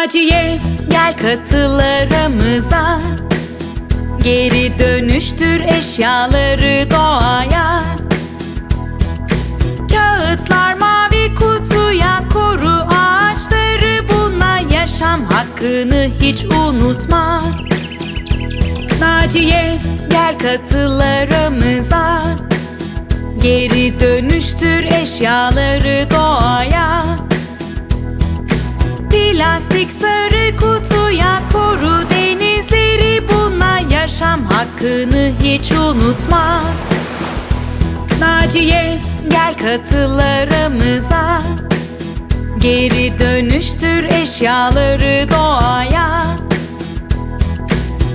Naciye gel katıl aramıza Geri dönüştür eşyaları doğaya. Kağıtlar mavi kutuya koru ağaçları. Bununla yaşam hakkını hiç unutma. Naciye gel katıl aramıza Geri dönüştür eşyaları doğaya Plastik sarı kutuya koru denizleri Bununla yaşam hakkını hiç unutma. Naciye gel katıl aramıza Geri dönüştür eşyaları doğaya.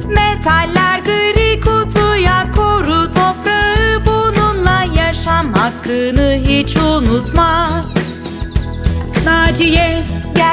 Metaller gri kutuya koru toprağı Bununla yaşam hakkını hiç unutma. Naciye